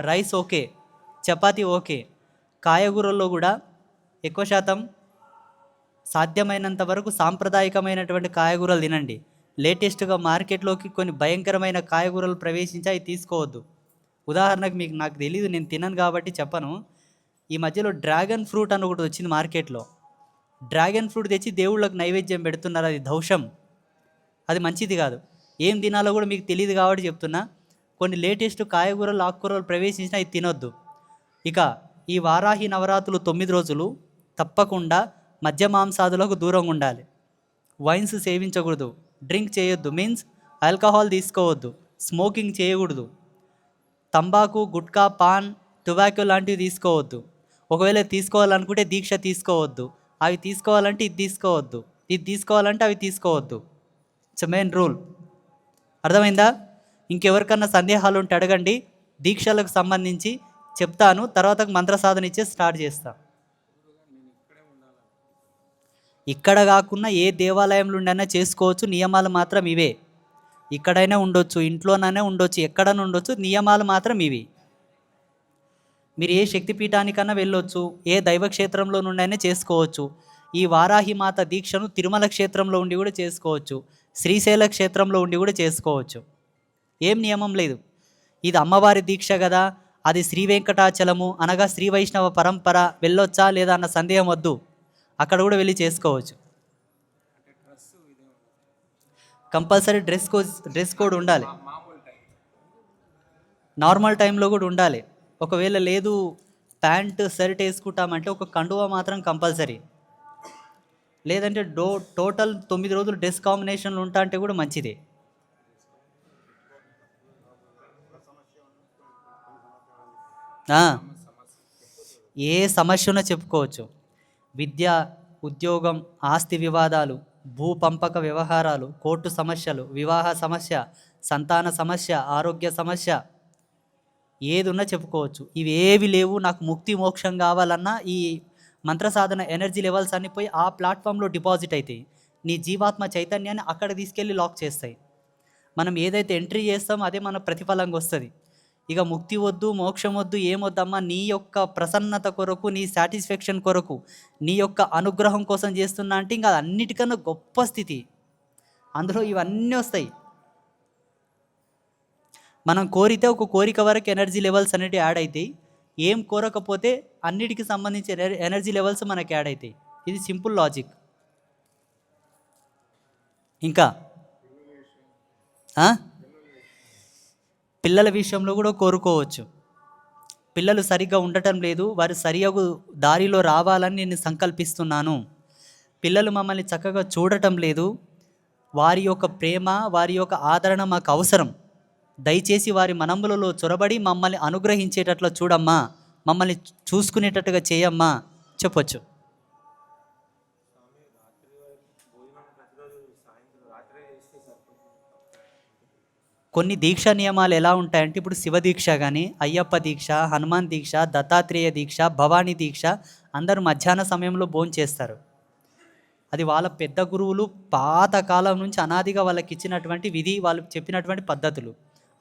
Rice okay chapati okay కాయగూరల్లో కూడా ఎక్కువ శాతం సాధ్యమైనంత వరకు సాంప్రదాయకమైనటువంటి కాయగూరలు తినండి. లేటెస్ట్గా మార్కెట్లోకి కొన్ని భయంకరమైన కాయగూరలు ప్రవేశించి అవి తీసుకోవద్దు. ఉదాహరణకు మీకు నాకు తెలియదు నేను తినను కాబట్టి చెప్పను. ఈ మధ్యలో డ్రాగన్ ఫ్రూట్ అని ఒకటి వచ్చింది మార్కెట్లో. డ్రాగన్ ఫ్రూట్ తెచ్చి దేవుళ్ళకి నైవేద్యం పెడుతున్నారు అది దౌషం. అది మంచిది కాదు. ఏం తినాలో కూడా మీకు తెలియదు కాబట్టి చెప్తున్నా. కొన్ని లేటెస్ట్ కాయగూరలు ఆకుకూరలు ప్రవేశించినా అది తినొద్దు. ఇక ఈ వారాహి నవరాత్రులు తొమ్మిది రోజులు తప్పకుండా మద్య మాంసాదులకు దూరంగా ఉండాలి. వైన్స్ సేవించకూడదు. డ్రింక్ చేయొద్దు. మీన్స్ ఆల్కహాల్ తీసుకోవద్దు. స్మోకింగ్ చేయకూడదు. తంబాకు గుట్కా పాన్ టొబాకో లాంటివి తీసుకోవద్దు. ఒకవేళ తీసుకోవాలనుకుంటే దీక్ష తీసుకోవద్దు. అవి తీసుకోవాలంటే ఇది తీసుకోవద్దు. ఇది తీసుకోవాలంటే అవి తీసుకోవద్దు. It's main rule. అర్థమైందా? ఇంకెవరికన్నా సందేహాలు ఉంటే అడగండి. దీక్షలకు సంబంధించి చెప్తాను. తర్వాత మంత్ర సాధన ఇచ్చే స్టార్ట్ చేస్తాను ఇక్కడ కాకుండా ఏ దేవాలయంలో ఉండైనా చేసుకోవచ్చు. నియమాలు మాత్రం ఇవే. ఇక్కడైనా ఉండొచ్చు ఇంట్లోనైనా ఉండొచ్చు ఎక్కడైనా ఉండొచ్చు. నియమాలు మాత్రం ఇవి. మీరు ఏ శక్తిపీఠానికైనా వెళ్ళొచ్చు ఏ దైవక్షేత్రంలో నుండైనా చేసుకోవచ్చు. ఈ వారాహి మాత దీక్షను తిరుమల క్షేత్రంలో ఉండి కూడా చేసుకోవచ్చు. శ్రీశైల క్షేత్రంలో ఉండి కూడా చేసుకోవచ్చు. ఏం నియమం లేదు. ఇది అమ్మవారి దీక్ష కదా అది శ్రీ వెంకటాచలము అనగా శ్రీ వైష్ణవ పరంపర వెళ్ళొచ్చా లేదా అన్న సందేహం వద్దు. అక్కడ కూడా వెళ్ళి చేసుకోవచ్చు. Compulsory dress code dress code ఉండాలి. నార్మల్ టైంలో కూడా ఉండాలి. ఒకవేళ లేదు ప్యాంట్ షర్ట్ వేసుకుంటామంటే ఒక కండువ మాత్రం కంపల్సరీ. లేదంటే డో టోటల్ తొమ్మిది రోజులు డ్రెస్ కాంబినేషన్లు ఉంటా అంటే కూడా మంచిదే. ఏ సమస్య చెప్పుకోవచ్చు. విద్య ఉద్యోగం ఆస్తి వివాదాలు భూ పంపక వ్యవహారాలు కోర్టు సమస్యలు వివాహ సమస్య సంతాన సమస్య ఆరోగ్య సమస్య ఏదున్నా చెప్పుకోవచ్చు. ఇవి ఏవి లేవు. నాకు ముక్తి మోక్షం కావాలన్నా ఈ మంత్ర సాధన ఎనర్జీ లెవెల్స్ అన్ని పోయి ఆ ప్లాట్ఫామ్లో డిపాజిట్ అవుతాయి నీ జీవాత్మ చైతన్యాన్ని అక్కడ తీసుకెళ్ళి లాక్ చేస్తాయి. మనం ఏదైతే ఎంట్రీ చేస్తామో అదే మన ప్రతిఫలంగా వస్తుంది. ఇక ముక్తి వద్దు మోక్షం వద్దు ఏమొద్దమ్మా? నీ యొక్క ప్రసన్నత కొరకు నీ సాటిస్ఫాక్షన్ కొరకు నీ యొక్క అనుగ్రహం కోసం చేస్తున్నా అంటే ఇంకా అది అన్నిటికన్నా గొప్ప స్థితి. అందులో ఇవన్నీ వస్తాయి. మనం కోరితే ఒక కోరిక వరకు ఎనర్జీ లెవెల్స్ అనేవి యాడ్ అవుతాయి ఏం కోరకపోతే అన్నిటికి సంబంధించి ఎనర్- ఎనర్జీ లెవెల్స్ మనకి యాడ్ అవుతాయి ఇది సింపుల్ లాజిక్ ఇంకా? పిల్లల విషయంలో కూడా కోరుకోవచ్చు. పిల్లలు సరిగ్గా ఉండటం లేదు వారు సరియగు దారిలో రావాలని నేను సంకల్పిస్తున్నాను. పిల్లలు మమ్మల్ని చక్కగా చూడటం లేదు. వారి యొక్క ప్రేమ వారి యొక్క ఆదరణ మాకు అవసరం. దయచేసి వారి మనములలో చొరబడి మమ్మల్ని అనుగ్రహించేటట్లు చూడమ్మా. మమ్మల్ని చూసుకునేటట్టుగా చేయమ్మా. చెప్పొచ్చు. కొన్ని దీక్ష నియమాలు ఎలా ఉంటాయంటే ఇప్పుడు శివ దీక్ష కానీ అయ్యప్ప దీక్ష హనుమాన్ దీక్ష దత్తాత్రేయ దీక్ష భవానీ దీక్ష అందరూ మధ్యాహ్న సమయంలో భోజనం చేస్తారు. అది వాళ్ళ పెద్ద గురువులు పాతకాలం నుంచి అనాదిగా వాళ్ళకి ఇచ్చినటువంటి విధి వాళ్ళు చెప్పినటువంటి పద్ధతులు.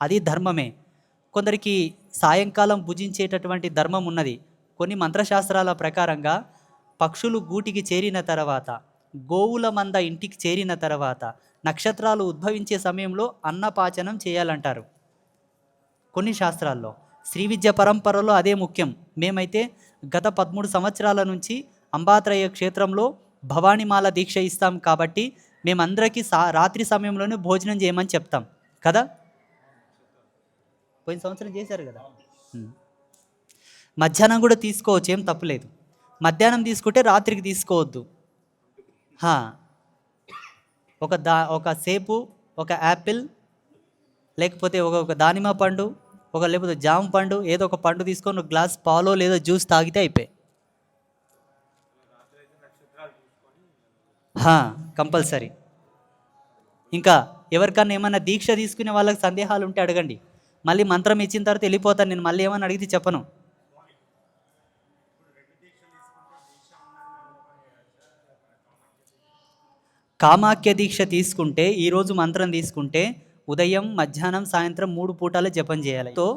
అది ధర్మమే. కొందరికి సాయంకాలం భుజించేటటువంటి ధర్మం ఉన్నది. కొన్ని మంత్రశాస్త్రాల ప్రకారంగా పక్షులు గూటికి చేరిన తర్వాత గోవుల మంద ఇంటికి చేరిన తర్వాత నక్షత్రాలు ఉద్భవించే సమయంలో అన్నపాచనం చేయాలంటారు. కొన్ని శాస్త్రాల్లో శ్రీ విద్య పరంపరలో అదే ముఖ్యం. మేమైతే గత పదమూడు సంవత్సరాల నుంచి అంబాత్రయ క్షేత్రంలో భవానీమాల దీక్ష ఇస్తాం కాబట్టి మేమందరికీ సా రాత్రి సమయంలోనే భోజనం చేయమని చెప్తాం. కదా? పోయిన సంవత్సరం చేశారు కదా? మధ్యాహ్నం కూడా తీసుకోవచ్చు ఏం తప్పులేదు. మధ్యాహ్నం తీసుకుంటే రాత్రికి తీసుకోవద్దు. ఒక దా ఒక సేపు ఒక యాపిల్ లేకపోతే ఒక ఒక దానిమ్మ పండు ఒక లేకపోతే జామ పండు ఏదో ఒక పండు తీసుకొని ఒక గ్లాస్ పాలో లేదో జ్యూస్ తాగితే అయిపోయి కంపల్సరీ. ఇంకా ఎవరికన్నా ఏమైనా దీక్ష తీసుకునే వాళ్ళకి సందేహాలు ఉంటే అడగండి. మళ్ళీ మంత్రం ఇచ్చిన తర్వాత వెళ్ళిపోతాను నేను మళ్ళీ ఏమైనా అడిగితే చెప్పను. కామాఖ్య దీక్ష తీసుకుంటే ఈరోజు మంత్రం తీసుకుంటే ఉదయం మధ్యాహ్నం సాయంత్రం మూడు పూటలు జపం చేయాలి. తో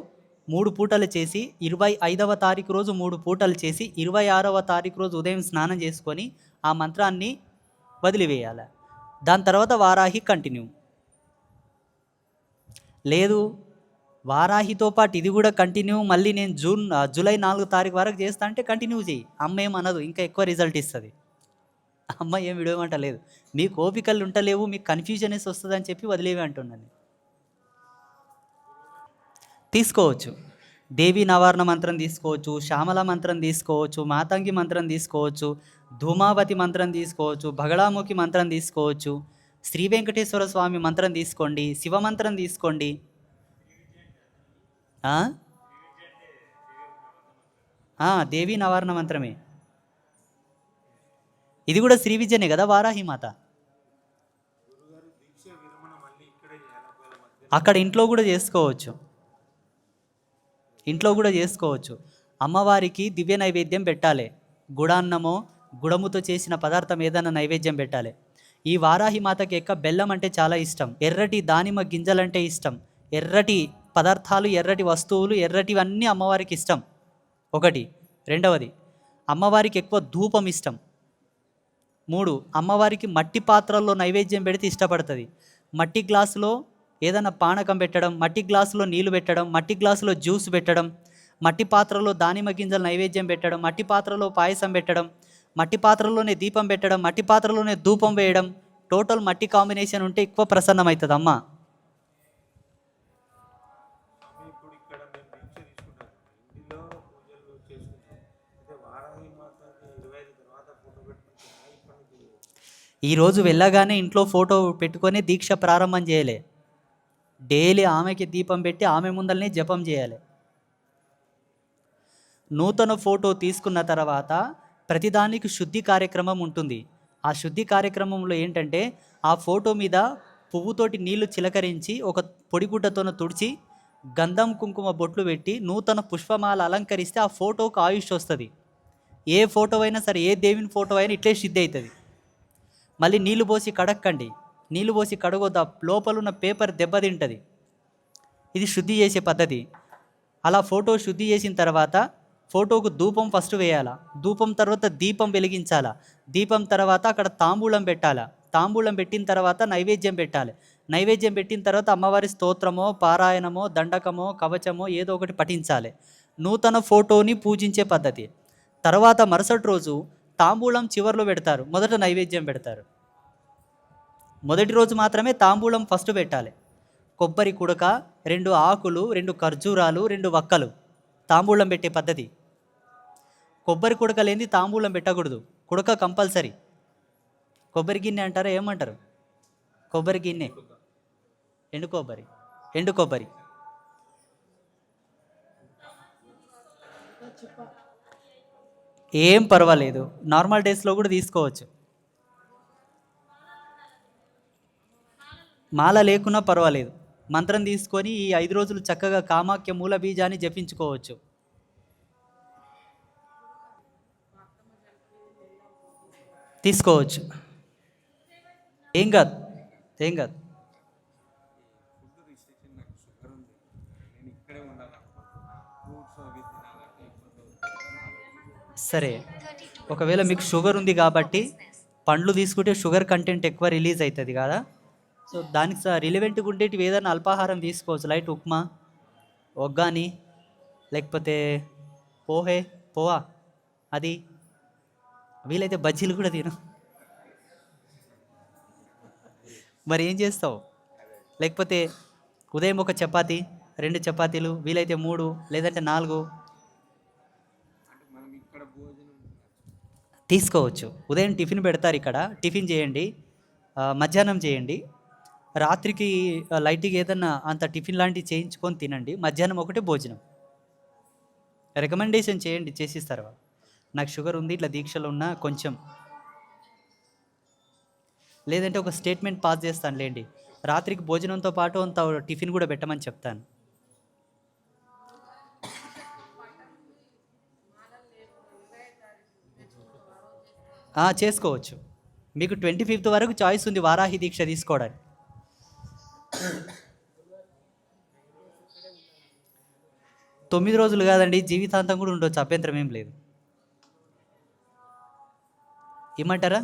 మూడు పూటలు చేసి ఇరవై ఐదవ తారీఖు రోజు మూడు పూటలు చేసి ఇరవై ఆరవ తారీఖు రోజు ఉదయం స్నానం చేసుకొని ఆ మంత్రాన్ని వదిలివేయాలి. దాని తర్వాత వారాహి కంటిన్యూ. లేదు వారాహితో పాటు ఇది కూడా కంటిన్యూ మళ్ళీ నేను జూన్ జూలై నాలుగు తారీఖు వరకు చేస్తా అంటే కంటిన్యూ చేయి. అమ్మ ఏమనదు ఇంకా ఎక్కువ రిజల్ట్ ఇస్తుంది. అమ్మ ఏం విడవమంట లేదు. మీకు ఓపికలు ఉంటలేవు మీకు కన్ఫ్యూజనెస్ వస్తుంది అని చెప్పి వదిలేవి అంటున్నాను తీసుకోవచ్చు. దేవి నవారణ మంత్రం తీసుకోవచ్చు శ్యామల మంత్రం తీసుకోవచ్చు మాతంగి మంత్రం తీసుకోవచ్చు ధూమావతి మంత్రం తీసుకోవచ్చు బగళాముఖి మంత్రం తీసుకోవచ్చు శ్రీ వెంకటేశ్వర స్వామి మంత్రం తీసుకోండి శివ మంత్రం తీసుకోండి. దేవి నవారణ మంత్రమే. ఇది కూడా శ్రీ విజయనే కదా వారాహిమాత అక్కడ ఇంట్లో కూడా చేసుకోవచ్చు. ఇంట్లో కూడా చేసుకోవచ్చు. అమ్మవారికి దివ్య నైవేద్యం పెట్టాలి. గుడాన్నమో గుడముతో చేసిన పదార్థం ఏదైనా నైవేద్యం పెట్టాలి. ఈ వారాహి మాతకి ఎక్క బెల్లం అంటే చాలా ఇష్టం. ఎర్రటి దానిమ్మ గింజలంటే ఇష్టం. ఎర్రటి పదార్థాలు ఎర్రటి వస్తువులు ఎర్రటివన్నీ అమ్మవారికి ఇష్టం. ఒకటి. రెండవది అమ్మవారికి ఎక్కువ ధూపం ఇష్టం. మూడు అమ్మవారికి మట్టి పాత్రల్లో నైవేద్యం పెడితే ఇష్టపడుతుంది. మట్టి గ్లాసులో ఏదైనా పానకం పెట్టడం మట్టి గ్లాసులో నీళ్ళు పెట్టడం మట్టి గ్లాసులో జ్యూస్ పెట్టడం మట్టి పాత్రలో దానిమ్మ గింజలు నైవేద్యం పెట్టడం మట్టి పాత్రలో పాయసం పెట్టడం మట్టి పాత్రలోనే దీపం పెట్టడం మట్టి పాత్రలోనే ధూపం వేయడం టోటల్ మట్టి కాంబినేషన్ ఉంటే ఎక్కువ ప్రసన్నమవుతుంది అమ్మ ఈరోజు వెళ్ళగానే ఇంట్లో ఫోటో పెట్టుకొని దీక్ష ప్రారంభం చేయలే. డైలీ ఆమెకి దీపం పెట్టి ఆమె ముందరనే జపం చేయాలి. నూతన ఫోటో తీసుకున్న తర్వాత ప్రతిదానికి శుద్ధి కార్యక్రమం ఉంటుంది. ఆ శుద్ధి కార్యక్రమంలో ఏంటంటే ఆ ఫోటో మీద పువ్వుతోటి నీళ్ళు చిలకరించి ఒక పొడిగుడ్డతోన తుడిచి గంధం కుంకుమ బొట్లు పెట్టి నూతన పుష్పమాల అలంకరిస్తే ఆ ఫోటోకు ఆయుష్ వస్తుంది. ఏ ఫోటో అయినా సరే ఏ దేవుని ఫోటో అయినా ఇట్లే సిద్ధి అవుతుంది మళ్ళీ నీళ్ళు పోసి కడక్కండి. నీళ్ళు పోసి కడగొద్దా. లోపలున్న పేపర్ దెబ్బతింటుంది ఇది శుద్ధి చేసే పద్ధతి. అలా ఫోటో శుద్ధి చేసిన తర్వాత ఫోటోకు ధూపం ఫస్ట్ వేయాలా? ధూపం తర్వాత దీపం వెలిగించాలా? దీపం తర్వాత అక్కడ తాంబూలం పెట్టాలా? తాంబూలం పెట్టిన తర్వాత నైవేద్యం పెట్టాలి. నైవేద్యం పెట్టిన తర్వాత అమ్మవారి స్తోత్రమో పారాయణమో దండకమో కవచమో ఏదో ఒకటి పఠించాలి. నూతన ఫోటోని పూజించే పద్ధతి. తర్వాత మరుసటి రోజు తాంబూలం చివర్లో పెడతారు. మొదట నైవేద్యం పెడతారు. మొదటి రోజు మాత్రమే తాంబూలం ఫస్ట్ పెట్టాలి. కొబ్బరి కుడక రెండు ఆకులు రెండు ఖర్జూరాలు రెండు వక్కలు తాంబూలం పెట్టే పద్ధతి. కొబ్బరి కుడక లేని తాంబూలం పెట్టకూడదు. కుడక కంపల్సరీ. కొబ్బరి గిన్నె అంటారా ఏమంటారు? కొబ్బరి గిన్నె. ఎండు కొబ్బరి. ఎండు కొబ్బరి. ఏం పర్వాలేదు. నార్మల్ డేస్లో కూడా తీసుకోవచ్చు. మాల లేకున్నా పర్వాలేదు. మంత్రం తీసుకొని ఈ ఐదు రోజులు చక్కగా కామాఖ్య మూల బీజాన్ని జపించుకోవచ్చు. తీసుకోవచ్చు. ఏం కాదు. ఏం కాదు. సరే ఒకవేళ మీకు షుగర్ ఉంది కాబట్టి పండ్లు తీసుకుంటే షుగర్ కంటెంట్ ఎక్కువ రిలీజ్ అవుతుంది కదా. సో దానికి రిలివెంట్గా ఉండేటివి ఏదైనా అల్పాహారం తీసుకోవచ్చు లైట్ ఉప్మా ఒగ్గాని లేకపోతే పోహే పోవా అది. వీలైతే బజ్జీలు కూడా తిను. మరి ఏం చేస్తావు? లేకపోతే ఉదయం ఒక చపాతి రెండు చపాతీలు వీలైతే మూడు లేదంటే నాలుగు అంటే మనం ఇక్కడ భోజనం తీసుకోవచ్చు. ఉదయం టిఫిన్ పెడతారు ఇక్కడ. టిఫిన్ చేయండి. మధ్యాహ్నం చేయండి. రాత్రికి లైట్కి లైట్గా ఏదన్నా అంత టిఫిన్ లాంటివి చేయించుకొని తినండి. మధ్యాహ్నం ఒకటే భోజనం. రికమెండేషన్ చేయండి చేసిస్తారు వాళ్ళు. నాకు షుగర్ ఉంది ఇట్లా దీక్షలు ఉన్నా కొంచెం. లేదంటే ఒక స్టేట్మెంట్ పాస్ చేస్తాను లేండి. రాత్రికి భోజనంతో పాటు అంత టిఫిన్ కూడా పెట్టమని చెప్తాను. చేసుకోవచ్చు. మీకు ట్వంటీ ఫిఫ్త్ వరకు చాయిస్ ఉంది వారాహి దీక్ష తీసుకోవడానికి. తొమ్మిది రోజులు కాదండి జీవితాంతం కూడా ఉండొచ్చు అభ్యంతరం ఏం లేదు. ఇమ్మంటారా